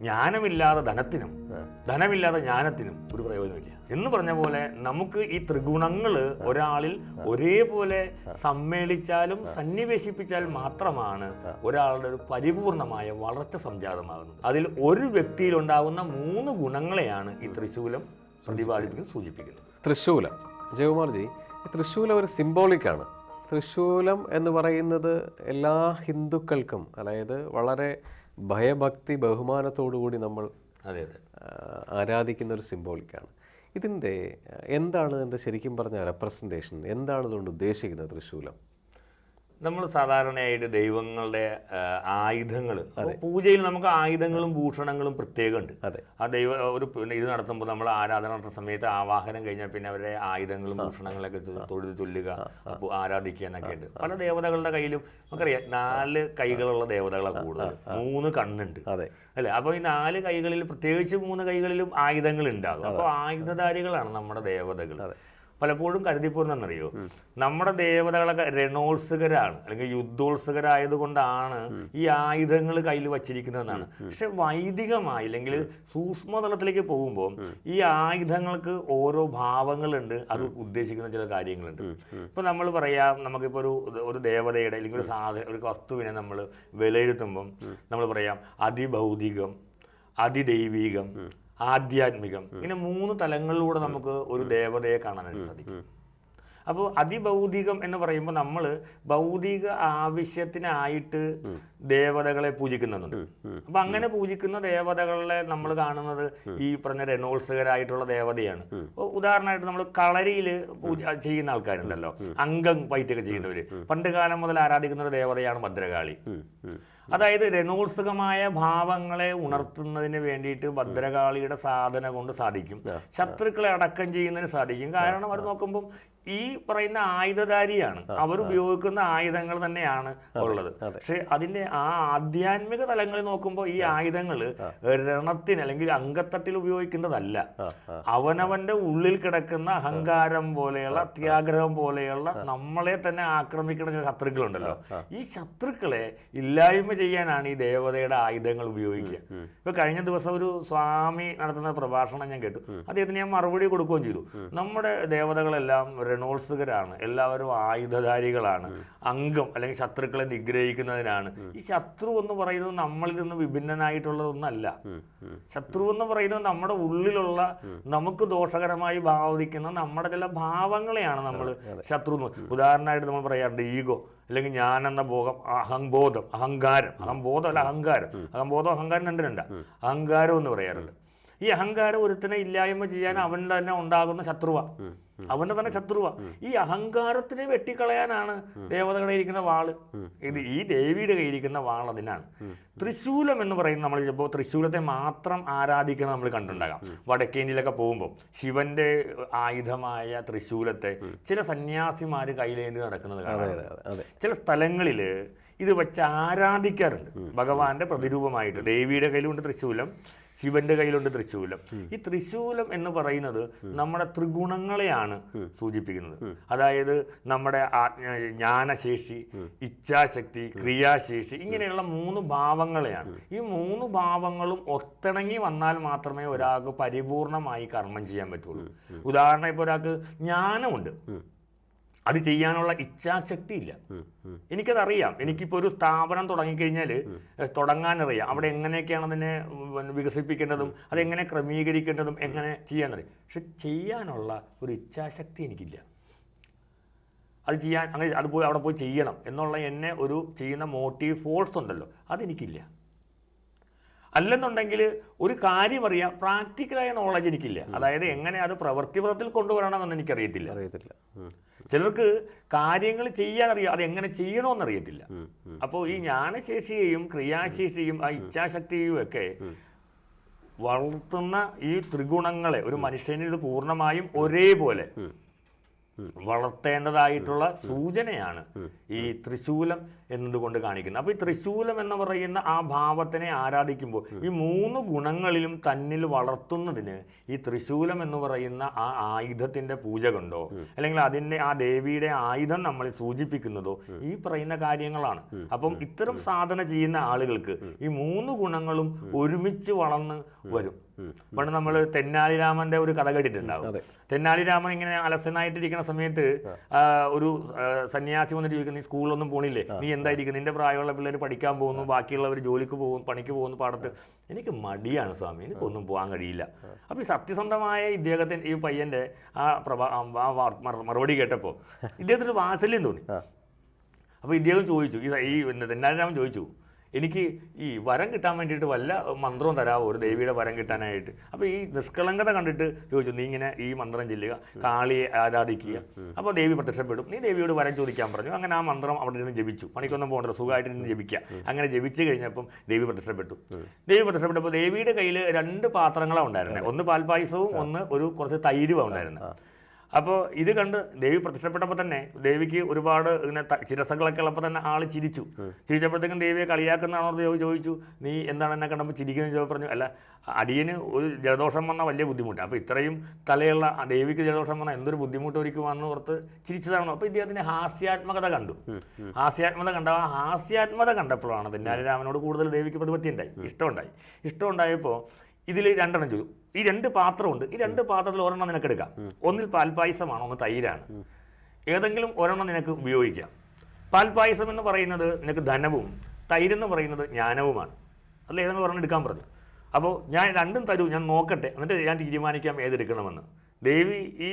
ജ്ഞാനമില്ലാതെ ധനത്തിനും ധനമില്ലാതെ ജ്ഞാനത്തിനും ഒരു പ്രയോജനമില്ല. എന്ന് പറഞ്ഞ പോലെ നമുക്ക് ഈ ത്രിഗുണങ്ങൾ ഒരാളിൽ ഒരേപോലെ സമ്മേളിച്ചാലും സന്നിവേശിപ്പിച്ചാൽ മാത്രമാണ് ഒരാളുടെ ഒരു പരിപൂർണമായ വളർച്ച സംജാതമാകുന്നത്. അതിൽ ഒരു വ്യക്തിയിൽ ഉണ്ടാകുന്ന മൂന്ന് ഗുണങ്ങളെയാണ് ഈ തൃശൂലം പ്രതിപാദിപ്പിക്കുന്നത് സൂചിപ്പിക്കുന്നത്. തൃശൂലം ജയകുമാർജി തൃശൂലം ഒരു സിംബോളിക്കാണ്. തൃശൂലം എന്ന് പറയുന്നത് എല്ലാ ഹിന്ദുക്കൾക്കും അതായത് വളരെ ഭയഭക്തി ബഹുമാനത്തോടുകൂടി നമ്മൾ അതെ അതെ. ആരാധിക്കുന്ന ഒരു സിംബോളിക്കാണ് ഇതിന്റെ എന്താണ് ഇതിന്റെ ശരിക്കും പറഞ്ഞ റെപ്രസെന്റേഷൻ എന്താണ് ഇതുകൊണ്ട് ഉദ്ദേശിക്കുന്നത് തൃശൂലം നമ്മൾ സാധാരണയായിട്ട് ദൈവങ്ങളുടെ ആയുധങ്ങൾ പൂജയിൽ നമുക്ക് ആയുധങ്ങളും ഭൂഷണങ്ങളും പ്രത്യേകമുണ്ട്. ആ ദൈവ ഒരു പിന്നെ ഇത് നടത്തുമ്പോൾ നമ്മൾ ആരാധന നടത്തുന്ന സമയത്ത് ആവാഹനം കഴിഞ്ഞാൽ പിന്നെ അവരുടെ ആയുധങ്ങളും ഭൂഷണങ്ങളൊക്കെ തൊഴുത് ചൊല്ലുക ആരാധിക്കുക എന്നൊക്കെ ഉണ്ട് പല ദേവതകളുടെ കയ്യിലും നമുക്കറിയാം നാല് കൈകളുള്ള ദേവതകളാണ് കൂടുതൽ മൂന്ന് കണ്ണുണ്ട്. അതെ. അല്ലേ? അപ്പോൾ ഈ നാല് കൈകളിൽ പ്രത്യേകിച്ച് മൂന്ന് കൈകളിലും ആയുധങ്ങൾ ഉണ്ടാകും. അപ്പോൾ ആയുധധാരികളാണ് നമ്മുടെ ദേവതകൾ പലപ്പോഴും അറിയോ നമ്മുടെ ദേവതകളൊക്കെ രണോത്സുകരാണ് അല്ലെങ്കിൽ യുദ്ധോത്സുകരായതുകൊണ്ടാണ് ഈ ആയുധങ്ങൾ കയ്യിൽ വച്ചിരിക്കുന്നതെന്നാണ്. പക്ഷെ വൈദികമായി അല്ലെങ്കിൽ സൂക്ഷ്മതലത്തിലേക്ക് പോകുമ്പോൾ ഈ ആയുധങ്ങൾക്ക് ഓരോ ഭാവങ്ങളുണ്ട് അത് ഉദ്ദേശിക്കുന്ന ചില കാര്യങ്ങളുണ്ട്. ഇപ്പൊ നമ്മൾ പറയാം നമുക്കിപ്പോൾ ഒരു ഒരു ദേവതയുടെ അല്ലെങ്കിൽ ഒരു സാധന ഒരു വസ്തുവിനെ നമ്മൾ വിലയിരുത്തുമ്പം നമ്മൾ പറയാം അതിഭൗതികം അതിദൈവീകം ആധ്യാത്മികം. ഇങ്ങനെ മൂന്ന് തലങ്ങളിലൂടെ നമുക്ക് ഒരു ദേവതയെ കാണാനായിട്ട് സാധിക്കും. അപ്പോൾ അതിഭൗതികം എന്ന് പറയുമ്പോൾ നമ്മൾ ഭൗതിക ആവശ്യത്തിനായിട്ട് ദേവതകളെ പൂജിക്കുന്നുണ്ട്. അപ്പൊ അങ്ങനെ പൂജിക്കുന്ന ദേവതകളെ നമ്മൾ കാണുന്നത് ഈ പറഞ്ഞ രനോത്സകരായിട്ടുള്ള ദേവതയാണ്. ഉദാഹരണമായിട്ട് നമ്മൾ കളരിയിൽ പൂജ ചെയ്യുന്ന ആൾക്കാരുണ്ടല്ലോ. അംഗം വൈറ്റൊക്കെ ചെയ്യുന്നവര്. പണ്ട് കാലം മുതൽ ആരാധിക്കുന്ന ഒരു ദേവതയാണ് ഭദ്രകാളി. അതായത് രണോത്സുകമായ ഭാവങ്ങളെ ഉണർത്തുന്നതിന് വേണ്ടിയിട്ട് ഭദ്രകാളിയുടെ സാധന കൊണ്ട് സാധിക്കും. ശത്രുക്കളെ അടക്കം ചെയ്യുന്നതിന് സാധിക്കും. കാരണം അത് നോക്കുമ്പോൾ ഈ പറയുന്ന ആയുധധാരിയാണ്. അവർ ഉപയോഗിക്കുന്ന ആയുധങ്ങൾ തന്നെയാണ് ഉള്ളത്. പക്ഷെ അതിന്റെ ആ ആധ്യാത്മിക തലങ്ങളിൽ നോക്കുമ്പോൾ ഈ ആയുധങ്ങൾ രണത്തിന് അല്ലെങ്കിൽ അംഗത്തട്ടിൽ ഉപയോഗിക്കുന്നതല്ല. അവനവന്റെ ഉള്ളിൽ കിടക്കുന്ന അഹങ്കാരം പോലെയുള്ള അത്യാഗ്രഹം പോലെയുള്ള നമ്മളെ തന്നെ ആക്രമിക്കുന്ന ചില ശത്രുക്കളുണ്ടല്ലോ. ഈ ശത്രുക്കളെ ഇല്ലായ്മ ചെയ്യാനാണ് ഈ ദേവതയുടെ ആയുധങ്ങൾ ഉപയോഗിക്കുക. ഇപ്പൊ കഴിഞ്ഞ ദിവസം ഒരു സ്വാമി നടത്തുന്ന പ്രഭാഷണം ഞാൻ കേട്ടു. അദ്ദേഹത്തിന് ഞാൻ മറുപടി കൊടുക്കുകയും ചെയ്തു. നമ്മുടെ ദേവതകളെല്ലാം രണോത്സുകരാണ്. എല്ലാവരും ആയുധധാരികളാണ്. അംഗം അല്ലെങ്കിൽ ശത്രുക്കളെ നിഗ്രഹിക്കുന്നതിനാണ്. ഈ ശത്രു എന്ന് പറയുന്നത് നമ്മളിൽ നിന്ന് വിഭിന്നനായിട്ടുള്ളതൊന്നല്ല. ശത്രു എന്ന് പറയുന്നത് നമ്മുടെ ഉള്ളിലുള്ള നമുക്ക് ദോഷകരമായി ഭാവിക്കുന്ന നമ്മുടെ ചില ഭാവങ്ങളെയാണ് നമ്മൾ ശത്രു ഉദാഹരണമായിട്ട് നമ്മൾ പറയാറുണ്ട് ഈഗോ. അല്ലെങ്കിൽ ഞാൻ എന്ന ബോധം അഹംബോധം അഹങ്കാരം. അഹംബോധം അല്ല അഹങ്കാരം. അഹംബോധം അഹങ്കാരം രണ്ട് രണ്ടാ. അഹങ്കാരം എന്ന് പറയാറുണ്ട്. ഈ അഹങ്കാരം ഒരുത്തിനെ ഇല്ലായ്മ ചെയ്യാൻ അവൻ തന്നെ ഉണ്ടാകുന്ന ശത്രുവ. അവന്റെ തന്നെ ശത്രുവ. ഈ അഹങ്കാരത്തിനെ വെട്ടിക്കളയാനാണ് ദേവതകളെ ഇരിക്കുന്ന വാൾ. ഇത് ഈ ദേവിയുടെ കയ്യിരിക്കുന്ന വാൾ അതിനാണ്. തൃശൂലം എന്ന് പറയുന്ന നമ്മൾ ചിലപ്പോൾ തൃശൂലത്തെ മാത്രം ആരാധിക്കണം നമ്മൾ കണ്ടിട്ടുണ്ടാകാം വടക്കേന്ത്യയിലൊക്കെ പോകുമ്പോൾ ശിവന്റെ ആയുധമായ തൃശൂലത്തെ ചില സന്യാസിമാർ കയ്യിലേന്തി നടക്കുന്നത് കാണാം ചില സ്ഥലങ്ങളിൽ ഇത് വെച്ച് ആരാധിക്കാറുണ്ട്. ഭഗവാന്റെ പ്രതിരൂപമായിട്ട് ദേവിയുടെ കയ്യിലുണ്ട് തൃശൂലം ശിവന്റെ കയ്യിലുണ്ട് തൃശൂലം ഈ തൃശൂലം എന്ന് പറയുന്നത് നമ്മുടെ ത്രിഗുണങ്ങളെയാണ് സൂചിപ്പിക്കുന്നത്. അതായത് നമ്മുടെ ജ്ഞാനശേഷി ഇച്ഛാശക്തി ക്രിയാശേഷി ഇങ്ങനെയുള്ള മൂന്ന് ഭാവങ്ങളെയാണ്. ഈ മൂന്ന് ഭാവങ്ങളും ഒത്തിണങ്ങി വന്നാൽ മാത്രമേ ഒരാൾക്ക് പരിപൂർണമായി കർമ്മം ചെയ്യാൻ പറ്റുള്ളൂ. ഉദാഹരണം ഇപ്പോൾ ഒരാൾക്ക് ജ്ഞാനമുണ്ട്. അത് ചെയ്യാനുള്ള ഇച്ഛാശക്തി ഇല്ല. എനിക്കതറിയാം. എനിക്കിപ്പോൾ ഒരു സ്ഥാപനം തുടങ്ങിക്കഴിഞ്ഞാൽ തുടങ്ങാനറിയാം. അവിടെ എങ്ങനെയൊക്കെയാണ് അതിനെ വികസിപ്പിക്കേണ്ടതും അതെങ്ങനെ ക്രമീകരിക്കേണ്ടതും എങ്ങനെ ചെയ്യാനറിയാം പക്ഷെ ചെയ്യാനുള്ള ഒരു ഇച്ഛാശക്തി എനിക്കില്ല. അത് ചെയ്യാൻ അങ്ങനെ അത് പോയി അവിടെ പോയി ചെയ്യണം എന്നുള്ള എന്നെ ഒരു ചെയ്യുന്ന മോട്ടീവ് ഫോഴ്സ് ഉണ്ടല്ലോ അതെനിക്കില്ല. അല്ലെന്നുണ്ടെങ്കിൽ ഒരു കാര്യം അറിയാം പ്രാക്ടിക്കലായ നോളജ് എനിക്കില്ല. അതായത് എങ്ങനെ അത് പ്രവൃത്തിപഥത്തിൽ കൊണ്ടുവരണമെന്ന് എനിക്കറിയത്തില്ല. അറിയത്തില്ല. ചിലർക്ക് കാര്യങ്ങൾ ചെയ്യാൻ അറിയാം അത് എങ്ങനെ ചെയ്യണമെന്ന് അറിയത്തില്ല ഉം, ഉം. അപ്പോൾ ഈ ജ്ഞാനശേഷിയെയും ക്രിയാശേഷിയും ആ ഇച്ഛാശക്തിയും ഒക്കെ വളർത്തുന്ന ഈ ത്രിഗുണങ്ങളെ ഒരു മനുഷ്യനിൽ പൂർണമായും ഒരേപോലെ വളർത്തേണ്ടതായിട്ടുള്ള സൂചനയാണ് ഈ ത്രിശൂലം എന്നതുകൊണ്ട് കാണിക്കുന്നത്. അപ്പോൾ ഈ ത്രിശൂലം എന്ന് പറയുന്ന ആ ഭാവത്തിനെ ആരാധിക്കുമ്പോൾ ഈ മൂന്ന് ഗുണങ്ങളിലും തന്നിൽ വളർത്തുന്നതിന് ഈ ത്രിശൂലം എന്ന് പറയുന്ന ആ ആയുധത്തിന്റെ പൂജ കൊണ്ടോ അല്ലെങ്കിൽ അതിന്റെ ആ ദേവിയുടെ ആയുധം നമ്മൾ സൂചിപ്പിക്കുന്നതോ? ഈ പറയുന്ന കാര്യങ്ങളാണ്. അപ്പം ഇത്തരം സാധന ചെയ്യുന്ന ആളുകൾക്ക് ഈ മൂന്ന് ഗുണങ്ങളും ഒരുമിച്ച് വളർന്ന് വരും. പണ്ട് നമ്മൾ തെന്നാലിരാമന്റെ ഒരു കഥ കേട്ടിട്ടുണ്ടാവും. തെന്നാലിരാമൻ ഇങ്ങനെ അലസനായിട്ടിരിക്കുന്ന സമയത്ത് ഒരു സന്യാസി വന്നിട്ട് ചോദിക്കുന്നു നീ സ്കൂളിലൊന്നും പോണില്ലേ? നീ എന്തായിരിക്കും? നിന്റെ പ്രായമുള്ള പിള്ളേർ പഠിക്കാൻ പോകുന്നു ബാക്കിയുള്ളവർ ജോലിക്ക് പോകുന്നു പണിക്ക് പോകുന്നു പാടത്ത്. എനിക്ക് മടിയാണ് സ്വാമി എനിക്കൊന്നും പോകാൻ കഴിയില്ല. അപ്പോൾ ഈ സത്യസന്ധമായ ഇദ്ദേഹത്തിന് ഈ പയ്യന്റെ ആ പ്രഭാ ആ മറുപടി കേട്ടപ്പോൾ ഇദ്ദേഹത്തിന് വാത്സല്യം തോന്നി. അപ്പോൾ ഇദ്ദേഹം ചോദിച്ചു ഈ ഈ തെന്നാലിരാമൻ ചോദിച്ചു എനിക്ക് ഈ വരം കിട്ടാൻ വേണ്ടിയിട്ട് വല്ല മന്ത്രവും തരാമോ ഒരു ദേവിയുടെ വരം കിട്ടാനായിട്ട്. അപ്പോൾ ഈ നിഷ്കളങ്കത കണ്ടിട്ട് ചോദിച്ചു നീ ഇങ്ങനെ ഈ മന്ത്രം ചെല്ലുക കാളിയെ ആരാധിക്കുക. അപ്പോൾ ദേവി പ്രത്യക്ഷപ്പെടും. നീ ദേവിയോട് വരം ചോദിക്കാൻ പറഞ്ഞു. അങ്ങനെ ആ മന്ത്രം അവിടെ നിന്ന് ജപിച്ചു. പണിക്കൊന്നും പോകണ്ട സുഖമായിട്ട് നിന്ന് ജപിക്കുക. അങ്ങനെ ജപിച്ചു കഴിഞ്ഞപ്പം ദേവി പ്രത്യക്ഷപ്പെട്ടു. ദേവി പ്രത്യക്ഷപ്പെട്ടപ്പോൾ ദേവിയുടെ കയ്യിൽ രണ്ട് പാത്രങ്ങളാണ് ഉണ്ടായിരുന്നത് ഒന്ന് പാൽപ്പായസവും ഒന്ന് ഒരു കുറച്ച് തൈരുമാണ് ഉണ്ടായിരുന്നത് അപ്പോൾ ഇത് കണ്ട് ദേവി പ്രത്യക്ഷപ്പെട്ടപ്പോൾ തന്നെ ദേവിക്ക് ഒരുപാട് ഇങ്ങനെ ശിരസകളൊക്കെ ഉള്ളപ്പോൾ തന്നെ ആൾ ചിരിച്ചു. ചിരിച്ചപ്പോഴത്തേക്കും ദേവിയെ കളിയാക്കുന്നതാണോ ദേവി ചോദിച്ചു. നീ എന്താണ് എന്നെ കണ്ടപ്പോൾ ചിരിക്കുന്നത് ചോദിച്ചു പറഞ്ഞു. അല്ല അടിയന് ഒരു ജലദോഷം വന്ന വലിയ ബുദ്ധിമുട്ട്. അപ്പോൾ ഇത്രയും തലയുള്ള ദേവിക്ക് ജലദോഷം വന്ന എന്തൊരു ബുദ്ധിമുട്ട് ഒരുക്കുവാന്ന് ഓർത്ത് ചിരിച്ചതാണോ? അപ്പോൾ ഇദ്ദേഹത്തിന്റെ ഹാസ്യാത്മകത കണ്ടു. ഹാസ്യാത്മകത കണ്ട. ആ ഹാസ്യാത്മകത കണ്ടപ്പോഴാണ് തെന്നാലിരാമനോട് കൂടുതൽ ദേവിക്ക് പ്രതിപത്തി ഉണ്ടായി ഇഷ്ടമുണ്ടായി. ഇഷ്ടമുണ്ടായപ്പോൾ ഇതിൽ രണ്ടെണ്ണം ചെയ്തു. ഈ രണ്ട് പാത്രമുണ്ട്. ഈ രണ്ട് പാത്രത്തിൽ ഒരെണ്ണം നിനക്ക് എടുക്കാം. ഒന്നിൽ പാൽപായസമാണ് ഒന്ന് തൈരാണ്. ഏതെങ്കിലും ഒരെണ്ണം നിനക്ക് ഉപയോഗിക്കാം. പാൽപായസം എന്ന് പറയുന്നത് നിനക്ക് ധനവും തൈര് എന്ന് പറയുന്നത് ജ്ഞാനവുമാണ്. അതിൽ ഏതെങ്കിലും ഒരെണ്ണം എടുക്കാൻ പറഞ്ഞു അപ്പോൾ ഞാൻ രണ്ടും തരൂ ഞാൻ നോക്കട്ടെ. എന്നിട്ട് ഞാൻ തീരുമാനിക്കാം ഏതെടുക്കണമെന്ന്. ദേവി ഈ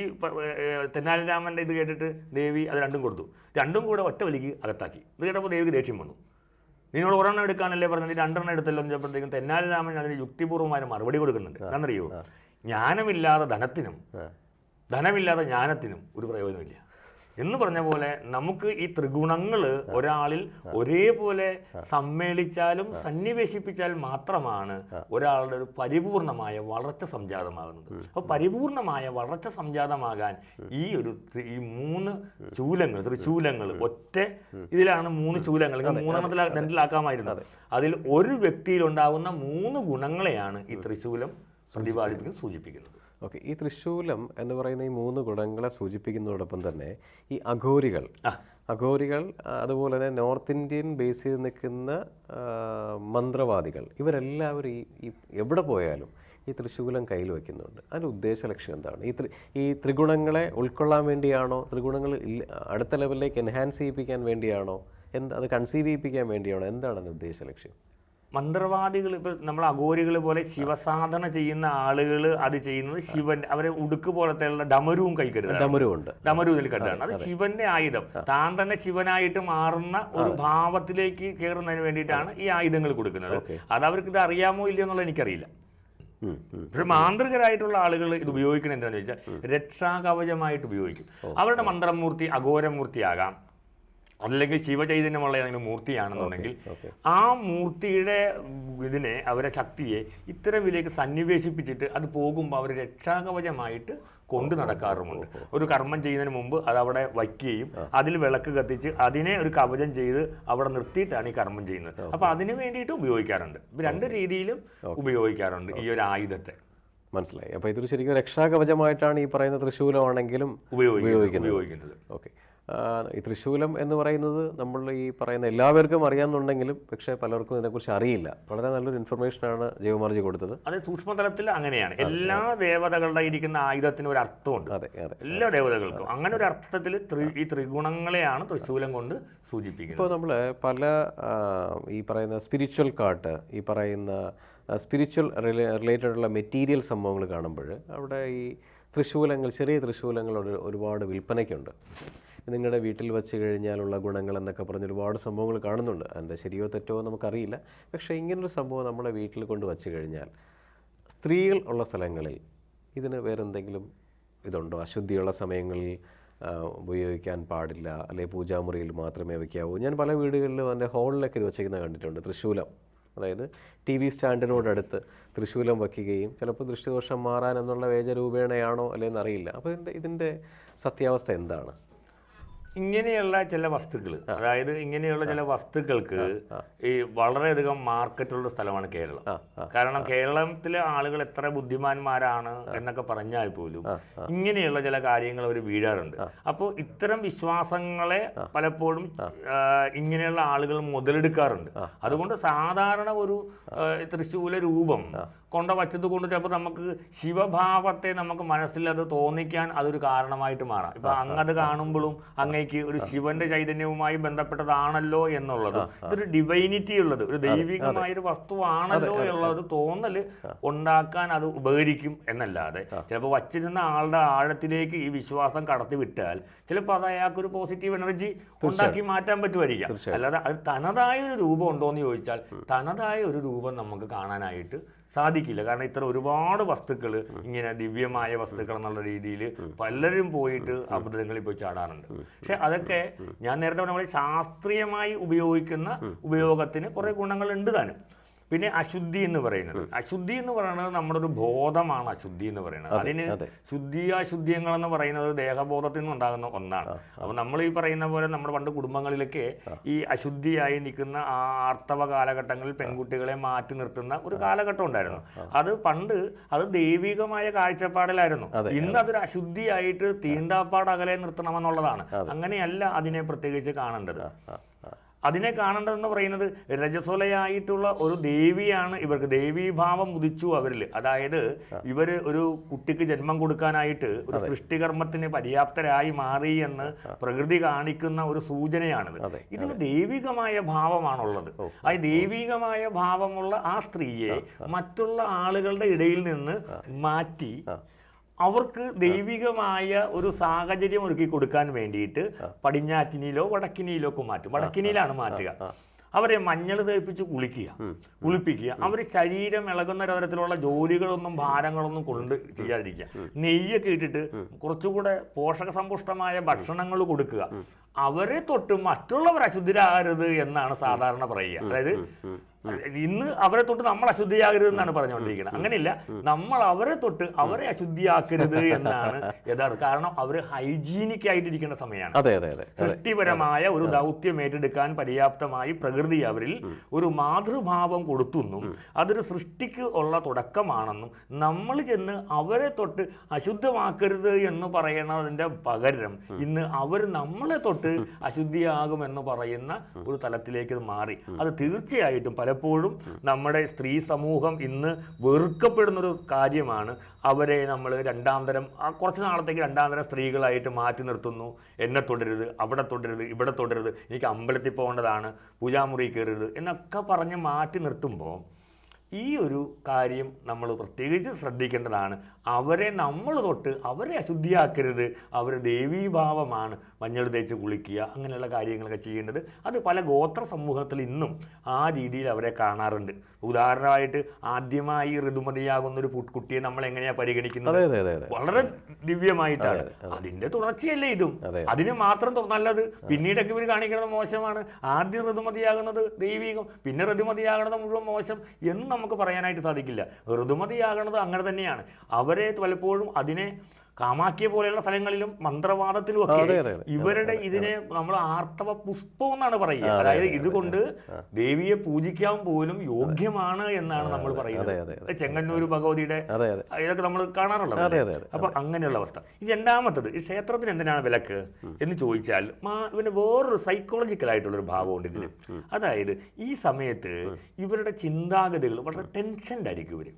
തെന്നാലിരാമന്റെ ഇത് കേട്ടിട്ട് ദേവി അത് രണ്ടും കൊടുത്തു. രണ്ടും കൂടെ ഒറ്റ വലിക്ക് അകത്താക്കി. ഇത് കേട്ടപ്പോൾ ദേവിക്ക് ദേഷ്യം വന്നു. നിന്നോട് ഒരെണ്ണം എടുക്കാനല്ലേ പറഞ്ഞത്? രണ്ടെണ്ണം എടുത്തല്ലോ എന്ന് പറഞ്ഞപ്പോഴത്തേക്കും തെന്നാലിരാമൻ അതിന് യുക്തിപൂർവമായ മറുപടി കൊടുക്കുന്നുണ്ട്. എന്താണെന്നറിയോ? ജ്ഞാനമില്ലാതെ ധനത്തിനും ധനമില്ലാതെ ജ്ഞാനത്തിനും ഒരു പ്രയോജനമില്ല. എന്ന് പറഞ്ഞ പോലെ നമുക്ക് ഈ ത്രിഗുണങ്ങൾ ഒരാളിൽ ഒരേപോലെ സമ്മേളിച്ചാലും സന്നിവേശിപ്പിച്ചാൽ മാത്രമാണ് ഒരാളുടെ ഒരു പരിപൂർണമായ വളർച്ച സംജാതമാകുന്നത്. അപ്പോൾ പരിപൂർണമായ വളർച്ച സംജാതമാകാൻ ഈ ഒരു ഈ മൂന്ന് ചൂലങ്ങൾ ത്രിശൂലങ്ങൾ ഒറ്റ ഇതിലാണ് മൂന്ന് ചൂലങ്ങൾ. മൂന്നെണ്ണത്തിൽ രണ്ടിലാക്കാമായിരുന്നു അതിൽ ഒരു വ്യക്തിയിലുണ്ടാകുന്ന മൂന്ന് ഗുണങ്ങളെയാണ് ഈ ത്രിശൂലം പ്രതിപാദിപ്പിക്കുന്നത് സൂചിപ്പിക്കുന്നത്. ഓക്കെ ഈ തൃശൂലം എന്ന് പറയുന്ന ഈ മൂന്ന് ഗുണങ്ങളെ സൂചിപ്പിക്കുന്നതോടൊപ്പം തന്നെ ഈ അഘോരികൾ. അഘോരികൾ അതുപോലെ തന്നെ നോർത്ത് ഇന്ത്യൻ ബേസ് ചെയ്ത് നിൽക്കുന്ന മന്ത്രവാദികൾ ഇവരെല്ലാവരും ഈ ഈ എവിടെ പോയാലും ഈ തൃശൂലം കയ്യിൽ വയ്ക്കുന്നുണ്ട്. അതിന്റെ ഉദ്ദേശ ലക്ഷ്യം എന്താണ്? ഈ ത്രി ഈ ത്രിഗുണങ്ങളെ ഉൾക്കൊള്ളാൻ വേണ്ടിയാണോ? ത്രിഗുണങ്ങൾ അടുത്ത ലെവലിലേക്ക് എൻഹാൻസ് ചെയ്യിപ്പിക്കാൻ വേണ്ടിയാണോ? എന്ത് അത് കൺസീവ് ചെയ്യിപ്പിക്കാൻ വേണ്ടിയാണോ? എന്താണ് അതിന്റെ ഉദ്ദേശ ലക്ഷ്യം? മന്ത്രവാദികൾ ഇപ്പോൾ നമ്മൾ അഘോരികൾ പോലെ ശിവസാധന ചെയ്യുന്ന ആളുകൾ അത് ചെയ്യുന്നത് ശിവൻ അവരെ ഉടുക്ക് പോലത്തെയുള്ള ഡമരുവും കൈക്കരുത് ഡമരുണ്ട് ഡമരു ഇതിൽ കെട്ടാണ് അത് ശിവന്റെ ആയുധം. താൻ തന്നെ ശിവനായിട്ട് മാറുന്ന ഒരു ഭാവത്തിലേക്ക് കയറുന്നതിന് വേണ്ടിയിട്ടാണ് ഈ ആയുധങ്ങൾ കൊടുക്കുന്നത്. അത് അവർക്ക് ഇത് അറിയാമോ ഇല്ലയോ എന്നുള്ളത് എനിക്കറിയില്ല. പക്ഷെ മാന്ത്രികരായിട്ടുള്ള ആളുകൾ ഇത് ഉപയോഗിക്കുന്നത് എന്താണെന്ന് വെച്ചാൽ രക്ഷാകവചമായിട്ട് ഉപയോഗിക്കും. അവരുടെ മന്ത്രമൂർത്തി അഘോരമൂർത്തിയാകാം. അല്ലെങ്കിൽ ശിവചൈതന്യമുള്ള ഏതെങ്കിലും മൂർത്തിയാണെന്നുണ്ടെങ്കിൽ ആ മൂർത്തിയുടെ ഇതിനെ അവരെ ശക്തിയെ ഇത്തരവിലേക്ക് സന്നിവേശിപ്പിച്ചിട്ട് അത് പോകുമ്പോൾ അവർ രക്ഷാകവചമായിട്ട് കൊണ്ടു നടക്കാറുമുണ്ട്. ഒരു കർമ്മം ചെയ്യുന്നതിന് മുമ്പ് അത് അവിടെ വയ്ക്കുകയും അതിൽ വിളക്ക് കത്തിച്ച് അതിനെ ഒരു കവചം ചെയ്ത് അവിടെ നിർത്തിയിട്ടാണ് ഈ കർമ്മം ചെയ്യുന്നത്. അപ്പോൾ അതിന് വേണ്ടിയിട്ട് ഉപയോഗിക്കാറുണ്ട്. രണ്ട് രീതിയിലും ഉപയോഗിക്കാറുണ്ട് ഈ ഒരു ആയുധത്തെ. മനസ്സിലായി. അപ്പോൾ ഇതൊരു ശരിക്കും രക്ഷാകവചമായിട്ടാണ് ഈ പറയുന്ന തൃശ്ശൂലമാണെങ്കിലും ഉപയോഗിക്കുന്നത്. ഉപയോഗിക്കുന്നത്. ഓക്കെ. ഈ തൃശ്ശൂലം എന്ന് പറയുന്നത് നമ്മൾ ഈ പറയുന്ന എല്ലാവർക്കും അറിയാമെന്നുണ്ടെങ്കിലും പക്ഷേ പലർക്കും ഇതിനെക്കുറിച്ച് അറിയില്ല. വളരെ നല്ലൊരു ഇൻഫർമേഷനാണ് ജൈവമാർജി കൊടുത്തത്. അതെ സൂക്ഷ്മതലത്തിൽ അങ്ങനെയാണ്. എല്ലാ ദേവതകളുടെ ഇരിക്കുന്ന ആയുധത്തിന് ഒരു അർത്ഥമുണ്ട്. അതെ അതെ. എല്ലാ ദേവതകൾക്കും. അങ്ങനെ ഒരു അർത്ഥത്തിൽ ഈ ത്രിഗുണങ്ങളെയാണ് തൃശ്ശൂലം കൊണ്ട് സൂചിപ്പിക്കുന്നത്. ഇപ്പോൾ നമ്മൾ പല ഈ പറയുന്ന സ്പിരിച്വൽ കാട്ട് ഈ പറയുന്ന സ്പിരിച്വൽ റിലേറ്റഡ് ഉള്ള മെറ്റീരിയൽ സംഭവങ്ങൾ കാണുമ്പോൾ അവിടെ ഈ തൃശ്ശൂലങ്ങൾ ചെറിയ തൃശ്ശൂലങ്ങൾ ഒരു ഒരുപാട് വിൽപ്പനയ്ക്കുണ്ട്. നിങ്ങളുടെ വീട്ടിൽ വെച്ച് കഴിഞ്ഞാലുള്ള ഗുണങ്ങൾ എന്നൊക്കെ പറഞ്ഞ് ഒരുപാട് സംഭവങ്ങൾ കാണുന്നുണ്ട്. അതിന്റെ ശരിയോ തെറ്റോ നമുക്കറിയില്ല. പക്ഷേ ഇങ്ങനൊരു സംഭവം നമ്മുടെ വീട്ടിൽ കൊണ്ട് വച്ച് കഴിഞ്ഞാൽ സ്ത്രീകൾ ഉള്ള സ്ഥലങ്ങളിൽ ഇതിന് വേറെന്തെങ്കിലും ഇതുണ്ടോ? അശുദ്ധിയുള്ള സമയങ്ങളിൽ ഉപയോഗിക്കാൻ പാടില്ല. അല്ലെങ്കിൽ പൂജാമുറിയിൽ മാത്രമേ വയ്ക്കാവൂ. ഞാൻ പല വീടുകളിലും എന്റെ ഹോളിലൊക്കെ ഇത് വെച്ചിരിക്കുന്നത് കണ്ടിട്ടുണ്ട്. തൃശ്ശൂലം. അതായത് ടി വി സ്റ്റാൻഡിനോടടുത്ത് തൃശ്ശൂലം വയ്ക്കുകയും ചിലപ്പോൾ ദൃഷ്ടിദോഷം മാറാൻ എന്നുള്ള വേജരൂപേണയാണോ അല്ലേന്ന് അറിയില്ല അപ്പോൾ ഇതിന്റെ ഇതിന്റെ സത്യാവസ്ഥ എന്താണ്? ഇങ്ങനെയുള്ള ചില വസ്തുക്കൾ അതായത് ഇങ്ങനെയുള്ള ചില വസ്തുക്കൾക്ക് ഈ വളരെയധികം മാർക്കറ്റുള്ള സ്ഥലമാണ് കേരളം. കാരണം കേരളത്തിലെ ആളുകൾ എത്ര ബുദ്ധിമാന്മാരാണ് എന്നൊക്കെ പറഞ്ഞാൽ പോലും ഇങ്ങനെയുള്ള ചില കാര്യങ്ങൾ അവർ വീഴാറുണ്ട്. അപ്പോൾ ഇത്തരം വിശ്വാസങ്ങളെ പലപ്പോഴും ഇങ്ങനെയുള്ള ആളുകൾ മുതലെടുക്കാറുണ്ട്. അതുകൊണ്ട് സാധാരണ ഒരു തൃശ്ശൂല രൂപം കൊണ്ട വച്ചത് കൊണ്ട് ചിലപ്പോൾ നമുക്ക് ശിവഭാവത്തെ നമുക്ക് മനസ്സിൽ അത് തോന്നിക്കാൻ അതൊരു കാരണമായിട്ട് മാറാം. ഇപ്പൊ അങ്ങത് കാണുമ്പോഴും അങ്ങേക്ക് ഒരു ശിവന്റെ ചൈതന്യവുമായി ബന്ധപ്പെട്ടതാണല്ലോ എന്നുള്ളത്. ഇതൊരു ഡിവൈനിറ്റി ഉള്ളത്. ഒരു ദൈവികമായ ഒരു വസ്തുവാണല്ലോ എന്നുള്ളത് തോന്നൽ ഉണ്ടാക്കാൻ അത് ഉപകരിക്കും എന്നല്ലാതെ ചിലപ്പോൾ വച്ചിരുന്ന ആളുടെ ആഴത്തിലേക്ക് ഈ വിശ്വാസം കടത്തി വിട്ടാൽ ചിലപ്പോൾ അത് അയാൾക്ക് ഒരു പോസിറ്റീവ് എനർജി ഉണ്ടാക്കി മാറ്റാൻ പറ്റുമായിരിക്കാം. അല്ലാതെ അത് തനതായ ഒരു രൂപം ഉണ്ടോ എന്ന് ചോദിച്ചാൽ തനതായ ഒരു രൂപം നമുക്ക് കാണാനായിട്ട് സാധിക്കില്ല. കാരണം ഇത്ര ഒരുപാട് വസ്തുക്കൾ ഇങ്ങനെ ദിവ്യമായ വസ്തുക്കൾ എന്നുള്ള രീതിയിൽ പലരും പോയിട്ട് അബദ്ധങ്ങളിൽ പോയി ചാടാറുണ്ട്. പക്ഷെ അതൊക്കെ ഞാൻ നേരത്തെ പറഞ്ഞ പോലെ ശാസ്ത്രീയമായി ഉപയോഗിക്കുന്ന ഉപയോഗത്തിന് കുറെ ഗുണങ്ങൾ ഉണ്ട് താനും. പിന്നെ അശുദ്ധി എന്ന് പറയുന്നത്. അശുദ്ധി എന്ന് പറയുന്നത് നമ്മുടെ ഒരു ബോധമാണ് അശുദ്ധി എന്ന് പറയുന്നത്. അതിന് അതെ. ശുദ്ധി അശുദ്ധിയങ്ങൾ എന്ന് പറയുന്നത് ദേഹബോധത്തിൽ നിന്നുണ്ടാകുന്ന ഒന്നാണ്. അപ്പോൾ നമ്മൾ ഈ പറയുന്ന പോലെ നമ്മുടെ പണ്ട് കുടുംബങ്ങളിലൊക്കെ ഈ അശുദ്ധിയായി നിൽക്കുന്ന ആ ആർത്തവ കാലഘട്ടങ്ങളിൽ പെൺകുട്ടികളെ മാറ്റി നിർത്തുന്ന ഒരു കാലഘട്ടം ഉണ്ടായിരുന്നു. അത് പണ്ട് അത് ദൈവികമായ കാഴ്ചപ്പാടിലായിരുന്നു. ഇന്ന് അതൊരു അശുദ്ധിയായിട്ട് തീണ്ടാപ്പാട് അകലെ നിർത്തണമെന്നുള്ളതാണ്. അങ്ങനെയല്ല അതിനെ പ്രത്യേകിച്ച് കാണേണ്ടത്. അതിനെ കാണേണ്ടതെന്ന് പറയുന്നത് രജസ്വലയായിട്ടുള്ള ഒരു ദേവിയാണ് ഇവർക്ക്. ദേവീഭാവം ഉദിച്ചു അവരിൽ അതായത് ഇവർ ഒരു കുട്ടിക്ക് ജന്മം കൊടുക്കാനായിട്ട് ഒരു സൃഷ്ടികർമ്മത്തിന് പര്യാപ്തരായി മാറി എന്ന് പ്രകൃതി കാണിക്കുന്ന ഒരു സൂചനയാണിത്. ഇതിന് ദൈവികമായ ഭാവമാണുള്ളത്. ആ ദൈവികമായ ഭാവമുള്ള ആ സ്ത്രീയെ മറ്റുള്ള ആളുകളുടെ ഇടയിൽ നിന്ന് മാറ്റി അവർക്ക് ദൈവികമായ ഒരു സാഹചര്യം ഒരുക്കി കൊടുക്കാൻ വേണ്ടിയിട്ട് പടിഞ്ഞാറ്റിനിയിലോ വടക്കിനിയിലോ ഒക്കെ മാറ്റും. വടക്കിനിയിലാണ് മാറ്റുക. അവരെ മഞ്ഞൾ തേപ്പിച്ച് കുളിക്കുക. കുളിപ്പിക്കുക. അവർ ശരീരം ഇളകുന്ന തരത്തിലുള്ള ജോലികളൊന്നും ഭാരങ്ങളൊന്നും കൊണ്ട് ചെയ്യാതിരിക്കുക. നെയ്യൊക്കെ ഇട്ടിട്ട് കുറച്ചുകൂടെ പോഷക സമ്പുഷ്ടമായ ഭക്ഷണങ്ങൾ കൊടുക്കുക. അവരെ തൊട്ട് മറ്റുള്ളവർ അശുദ്ധരാകരുത് എന്നാണ് സാധാരണ പറയുക. അതായത് ഇന്ന് അവരെ തൊട്ട് നമ്മൾ അശുദ്ധിയാകരുത് എന്നാണ് പറഞ്ഞുകൊണ്ടിരിക്കുന്നത് അങ്ങനെയില്ല. നമ്മൾ അവരെ തൊട്ട് അവരെ അശുദ്ധിയാക്കരുത് എന്നാണ് യഥാർത്ഥ കാരണം അവർ ഹൈജീനിക് ആയിട്ടിരിക്കുന്ന സമയമാണ്. സൃഷ്ടിപരമായ ഒരു ദൗത്യം ഏറ്റെടുക്കാൻ പര്യാപ്തമായി പ്രകൃതി അവരിൽ ഒരു മാതൃഭാവം കൊടുത്തുന്നും അതൊരു സൃഷ്ടിക്ക് ഉള്ള തുടക്കമാണെന്നും നമ്മൾ ചെന്ന് അവരെ തൊട്ട് അശുദ്ധമാക്കരുത് എന്ന് പറയുന്നതിന്റെ പകരം ഇന്ന് അവർ നമ്മളെ തൊട്ട് അശുദ്ധിയാകുമെന്ന് പറയുന്ന ഒരു തലത്തിലേക്ക് മാറി. അത് തീർച്ചയായിട്ടും പലപ്പോഴും നമ്മുടെ സ്ത്രീ സമൂഹം ഇന്ന് വെറുക്കപ്പെടുന്നൊരു കാര്യമാണ്. അവരെ നമ്മൾ രണ്ടാം തരം കുറച്ച് നാളത്തേക്ക് രണ്ടാം തരം സ്ത്രീകളായിട്ട് മാറ്റി നിർത്തുന്നു. എന്നെ തുടരുത് അവിടെ തുടരുത് ഇവിടെ തുടരുത് എനിക്ക് അമ്പലത്തിൽ പോകേണ്ടതാണ് പൂജാമുറി കയറരുത് എന്നൊക്കെ പറഞ്ഞ് മാറ്റി നിർത്തുമ്പോൾ ഈ ഒരു കാര്യം നമ്മൾ പ്രത്യേകിച്ച് ശ്രദ്ധിക്കേണ്ടതാണ്. അവരെ നമ്മൾ തൊട്ട് അവരെ അശുദ്ധിയാക്കരുത് അവർ ദേവീഭാവമാണ് മഞ്ഞൾ തേച്ച് കുളിക്കുക അങ്ങനെയുള്ള കാര്യങ്ങളൊക്കെ ചെയ്യേണ്ടത്. അത് പല ഗോത്ര സമൂഹത്തിൽ ഇന്നും ആ രീതിയിൽ അവരെ കാണാറുണ്ട്. ഉദാഹരണമായിട്ട് ആദ്യമായി ഋതുമതിയാകുന്ന ഒരു കുട്ടിയെ നമ്മൾ എങ്ങനെയാണ് പരിഗണിക്കുന്നത് വളരെ ദിവ്യമായിട്ടാണ്. അതിന്റെ തുടർച്ചയല്ലേ ഇതും? അതെ. അതിന് മാത്രം നല്ലത്. പിന്നീടൊക്കെ ഇവർ കാണിക്കുന്നത് മോശമാണ്. ആദ്യം ഋതുമതിയാകുന്നത് ദൈവികം പിന്നെ ഋതുമതിയാകുന്നത് മുഴുവൻ മോശം എന്ന് നമുക്ക് പറയാനായിട്ട് സാധിക്കില്ല. ഋതുമതിയാകുന്നത് അങ്ങനെ തന്നെയാണ്. അവരെ പലപ്പോഴും അതിനെ കാമാക്കിയ പോലെയുള്ള സ്ഥലങ്ങളിലും മന്ത്രവാദത്തിലും ഒക്കെ. ഇവരുടെ ഇതിനെ നമ്മൾ ആർത്തവ പുഷ്പം എന്നാണ് പറയുക. അതായത് ഇതുകൊണ്ട് ദേവിയെ പൂജിക്കാൻ പോലും യോഗ്യമാണ് എന്നാണ് നമ്മൾ പറയുന്നത്. ചെങ്ങന്നൂർ ഭഗവതിയുടെ ഇതൊക്കെ നമ്മൾ കാണാറുള്ളത്. അപ്പൊ അങ്ങനെയുള്ള അവസ്ഥ. ഇനി രണ്ടാമത്തത് ഈ ക്ഷേത്രത്തിന് എന്തിനാണ് വിലക്ക് എന്ന് ചോദിച്ചാൽ ഇവന് വേറൊരു സൈക്കോളജിക്കൽ ആയിട്ടുള്ള ഒരു ഭാവമുണ്ട് ഇതിന് അതായത് ഈ സമയത്ത് ഇവരുടെ ചിന്താഗതികൾ വളരെ ടെൻഷൻഡ് ആയിരിക്കും ഇവർ.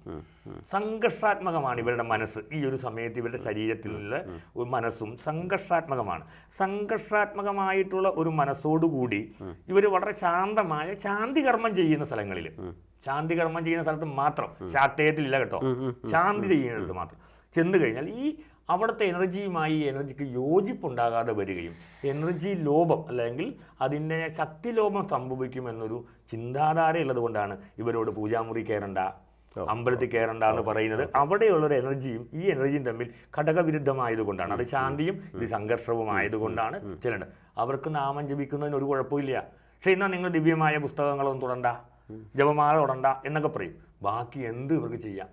സംഘർഷാത്മകമാണ് ഇവരുടെ മനസ്സ്. ഈ ഒരു സമയത്ത് ഇവരുടെ ശരീരത്തിലുള്ള ഒരു മനസ്സും സംഘർഷാത്മകമാണ്. സംഘർഷാത്മകമായിട്ടുള്ള ഒരു മനസ്സോടുകൂടി ഇവർ വളരെ ശാന്തമായ ശാന്തി കർമ്മം ചെയ്യുന്ന സ്ഥലങ്ങളിൽ ശാന്തി കർമ്മം ചെയ്യുന്ന സ്ഥലത്ത് മാത്രം. ശാക്തേയത്തിലില്ല കേട്ടോ. ശാന്തി ചെയ്യുന്നിടത്ത് മാത്രം. ചെന്ന് കഴിഞ്ഞാൽ ഈ അവിടുത്തെ എനർജിയുമായി ഈ എനർജിക്ക് യോജിപ്പുണ്ടാകാതെ വരികയും എനർജി ലോപം അല്ലെങ്കിൽ അതിന്റെ ശക്തി ലോപം സംഭവിക്കുമെന്നൊരു ചിന്താധാര ഉള്ളത് കൊണ്ടാണ് ഇവരോട് പൂജാമുറി കയറണ്ട അമ്പലത്തിൽ കയറണ്ട എന്ന് പറയുന്നത് അവിടെയുള്ളൊരു എനർജിയും ഈ എനർജിയും തമ്മിൽ ഘടകവിരുദ്ധമായതുകൊണ്ടാണ് അത് ശാന്തിയും ഇത് സംഘർഷവും ആയതുകൊണ്ടാണ് ചെല്ലേണ്ടത് അവർക്ക് നാമം ജപിക്കുന്നതിന് ഒരു കുഴപ്പമില്ല. പക്ഷേ എന്നാൽ നിങ്ങൾ ദിവ്യമായ പുസ്തകങ്ങളൊന്നും തുടണ്ട? ജപമാല തുടണ്ട? എന്നൊക്കെ പറയും. ബാക്കി എന്ത് ഇവർക്ക് ചെയ്യാം.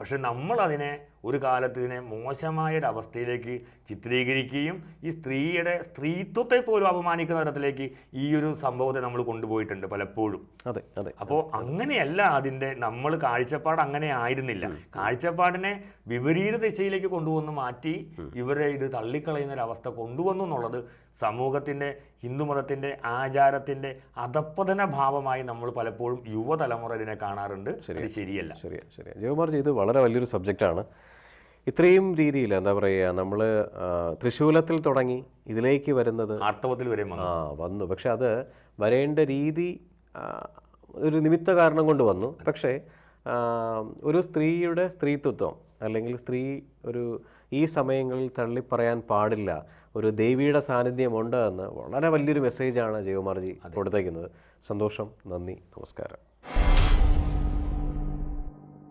പക്ഷെ നമ്മൾ അതിനെ ഒരു കാലത്ത് ഇതിനെ മോശമായ ഒരു അവസ്ഥയിലേക്ക് ചിത്രീകരിക്കുകയും ഈ സ്ത്രീയുടെ സ്ത്രീത്വത്തെ പോലും അപമാനിക്കുന്ന തരത്തിലേക്ക് ഈ ഒരു സംഭവത്തെ നമ്മൾ കൊണ്ടുപോയിട്ടുണ്ട് പലപ്പോഴും. അതെ അതെ. അപ്പോൾ അങ്ങനെയല്ല അതിന്റെ നമ്മൾ കാഴ്ചപ്പാട് അങ്ങനെ ആയിരുന്നില്ല. കാഴ്ചപ്പാടിനെ വിപരീത ദിശയിലേക്ക് കൊണ്ടുവന്ന് മാറ്റി ഇവരെ ഇത് തള്ളിക്കളയുന്ന ഒരു അവസ്ഥ കൊണ്ടുവന്നു എന്നുള്ളത് സമൂഹത്തിന്റെ ഹിന്ദുമതത്തിന്റെ ആചാരത്തിന്റെ അധപ്പതന ഭാവമായി നമ്മൾ പലപ്പോഴും യുവതലമുറ ഇതിനെ കാണാറുണ്ട്. ശരിയല്ല. ശരിയാ ശരിയാ. ജയകുമാർജി ഇത് വളരെ വലിയൊരു സബ്ജക്റ്റാണ്. ഇത്രയും രീതിയിൽ എന്താ പറയുക നമ്മൾ തൃശ്ശൂലത്തിൽ തുടങ്ങി ഇതിലേക്ക് വരുന്നത് ആർത്തവത്തിൽ വരെ ആ വന്നു. പക്ഷെ അത് വരേണ്ട രീതി ഒരു നിമിത്ത കാരണം കൊണ്ട് വന്നു. പക്ഷേ ഒരു സ്ത്രീയുടെ സ്ത്രീത്വത്വം അല്ലെങ്കിൽ സ്ത്രീ ഒരു ഈ സമയങ്ങളിൽ തള്ളിപ്പറയാൻ പാടില്ല ഒരു ദേവിയുടെ സാന്നിധ്യമുണ്ട് എന്ന് വളരെ വലിയൊരു മെസ്സേജാണ് ജയകുമാർജി കൊടുത്തേക്കുന്നത്. സന്തോഷം. നന്ദി. നമസ്കാരം.